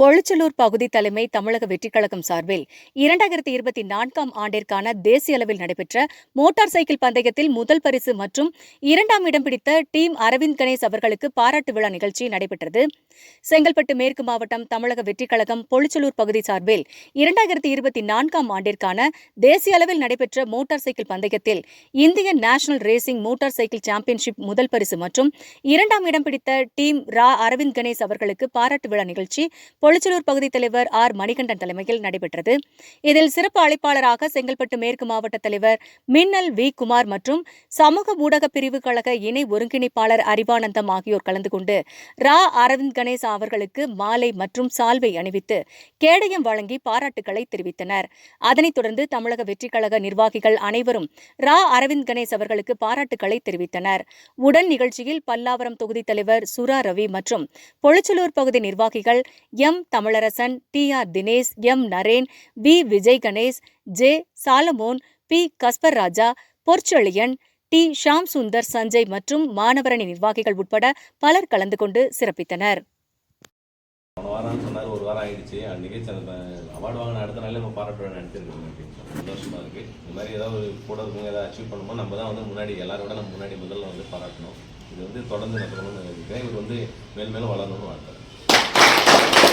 பொழிச்சலூர் பகுதி தலைமை தமிழக வெற்றிக்கழகம் சார்பில் இரண்டாயிரத்தி இருபத்தி நான்காம் ஆண்டிற்கான தேசிய அளவில் நடைபெற்ற மோட்டார் சைக்கிள் பந்தயத்தில் முதல் பரிசு மற்றும் இரண்டாம் இடம் பிடித்த டீம் அரவிந்த் கணேஷ் அவர்களுக்கு பாராட்டு விழா நிகழ்ச்சி நடைபெற்றது. செங்கல்பட்டு மேற்கு மாவட்டம் தமிழக வெற்றிக்கழகம் கழகம் பகுதி சார்பில் இரண்டாயிரத்தி இருபத்தி நான்காம் ஆண்டிற்கான தேசிய அளவில் நடைபெற்ற மோட்டார் சைக்கிள் பந்தயத்தில் இந்திய national racing motorcycle championship முதல் பரிசு மற்றும் இரண்டாம் இடம் பிடித்த டீம் ரா அரவிந்த் கணேஷ் அவர்களுக்கு பாராட்டு விழா நிகழ்ச்சி பொழிச்சலூர் பகுதி தலைவர் ஆர். மணிகண்டன் தலைமையில் நடைபெற்றது. இதில் சிறப்பு அழைப்பாளராக செங்கல்பட்டு மேற்கு மாவட்ட தலைவர் மின்னல் வி. குமார் மற்றும் சமூக ஊடக பிரிவு கழக இணை ஒருங்கிணைப்பாளர் அறிவானந்தம் ஆகியோர் கலந்து கொண்டு ரா. அரவிந்த் கணேஷ் அவர்களுக்கு மாலை மற்றும் சால்வை அணிவித்து கேடயம் வழங்கி பாராட்டுக்களை தெரிவித்தனர். அதனைத் தொடர்ந்து தமிழக வெற்றிக் கழக நிர்வாகிகள் அனைவரும் ரா. அரவிந்த் கணேஷ் அவர்களுக்கு பாராட்டுகளை தெரிவித்தனர். உடன் நிகழ்ச்சியில் பல்லாவரம் தொகுதி தலைவர் சுரா ரவி மற்றும் பொழிச்சலூர் பகுதி நிர்வாகிகள் M. Tamilarasan T. R. Dinesh M. Naren P Vijay Ganesh J. Solomon P. Kasper Raja Porchezhiyan T. Sham Sundar Sanjay மற்றும் மாணவரணி நிர்வாகிகள் உட்பட பலர் கலந்து கொண்டு சிறப்பித்தனர். போன சொன்னார் ஒரு வாரம் ஆயிடுச்சு. அவார்டு வாங்கின அடுத்த நாளே நம்ம பாராட்டு அப்படின்னு இந்த மாதிரி ஏதாவது ஒரு கூட இருக்கவங்க ஏதாவது அச்சீவ் பண்ணும்போது நம்ம தான் வந்து முன்னாடி எல்லாரோட நம்ம முன்னாடி முதல்ல வந்து பாராட்டணும். இது வந்து தொடர்ந்து நடக்கணும்னு நினைக்கிறேன். இவர் வந்து மேல் மேலும் வளரணும்னு வாழ்க்கை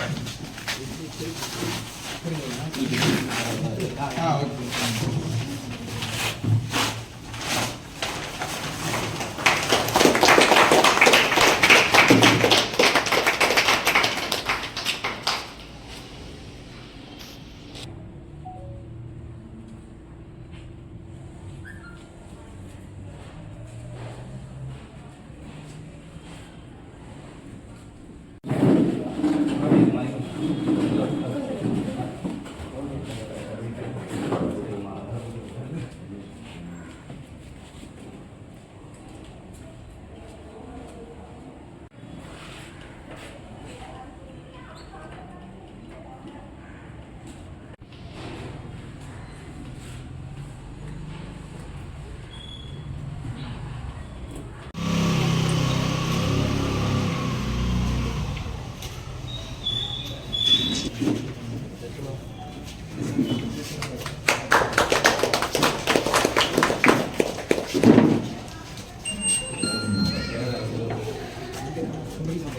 போடும்போது தெரியுமான்னு 정리사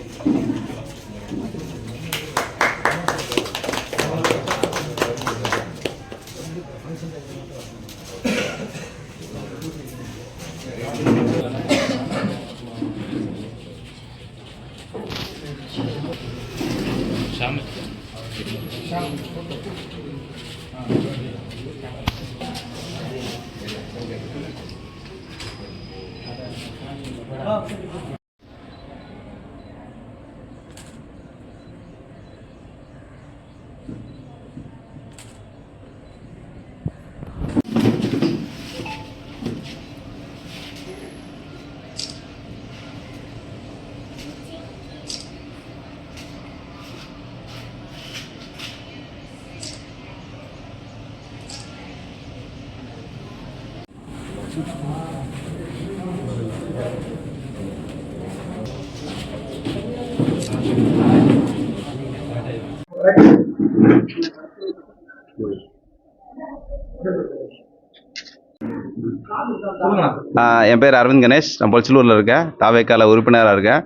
என் பேர் அரவிந்த் கணேஷ். நான் பொல்சலூரில் இருக்கேன். தாவேக்கால உறுப்பினராக இருக்கேன்.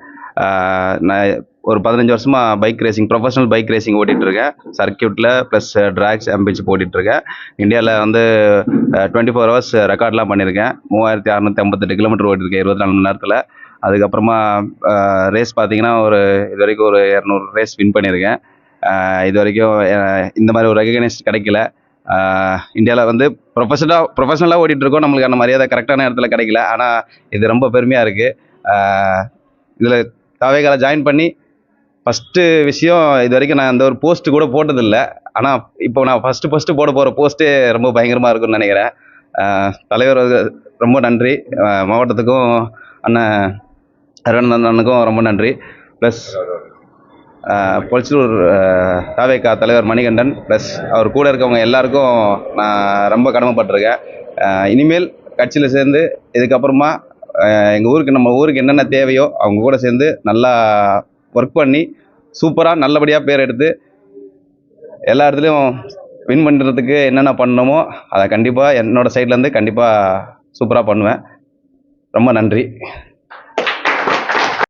நான் ஒரு பதினஞ்சு வருஷமாக bike racing professional bike racing ஓட்டிகிட்டு இருக்கேன் சர்க்கியூட்டில் ப்ளஸ் ட்ராக்ஸ் uh, எம்பிச்சு போட்டிட்டு இருக்கேன் இந்தியாவில் வந்து uh, டுவெண்ட்டி ஃபோர் ஹவர்ஸ் ரெக்கார்ட்லாம் பண்ணியிருக்கேன் மூவாயிரத்தி அறநூற்றி ஐம்பத்தெட்டு கிலோமீட்டர் ஓட்டிருக்கேன் இருபத்தி நாலு மணி நேரத்தில். அதுக்கப்புறமா uh, ரேஸ் பார்த்தீங்கன்னா ஒரு இது வரைக்கும் ஒரு இரநூறு ரேஸ் வின் பண்ணியிருக்கேன் இது வரைக்கும் இந்த மாதிரி ஒரு ரெகனைஸ் கிடைக்கல. இந்தியாவில் வந்து ப்ரொஃபஷனலாக ப்ரொஃபஷனலாக ஓட்டிகிட்ருக்கோம் நம்மளுக்கு அந்த மரியாதை கரெக்டான இடத்துல கிடைக்கல. ஆனால் இது ரொம்ப பெருமையாக இருக்குது இதில் தாவேகால ஜாயின் பண்ணி ஃபஸ்ட்டு விஷயம் இது வரைக்கும் நான் அந்த ஒரு போஸ்ட்டு கூட போட்டதில்லை. ஆனால் இப்போ நான் ஃபஸ்ட்டு ஃபஸ்ட்டு போட போகிற போஸ்ட்டே ரொம்ப பயங்கரமாக இருக்கும்னு நினைக்கிறேன். தலைவர் ரொம்ப நன்றி. மாவட்டத்துக்கும் அண்ணன் அரவிந்தன் அண்ணனுக்கும் ரொம்ப நன்றி. ப்ளஸ் பொலிச்சலூர் தாவேக்கா தலைவர் மணிகண்டன். ப்ளஸ் அவர் கூட இருக்கவங்க எல்லாருக்கும் நான் ரொம்ப கடமைப்பட்டிருக்கேன். இனிமேல் கட்சியில் சேர்ந்து இதுக்கப்புறமா எங்கள் ஊருக்கு நம்ம ஊருக்கு என்னென்ன தேவையோ அவங்க கூட சேர்ந்து நல்லா ஒர்க் பண்ணி சூப்பராக நல்லபடியாக பேர் எடுத்து எல்லா இடத்துலையும் வின் பண்ணுறதுக்கு என்னென்ன பண்ணணுமோ அதை கண்டிப்பாக என்னோடய சைட்லேருந்து கண்டிப்பாக சூப்பராக பண்ணுவேன். ரொம்ப நன்றி.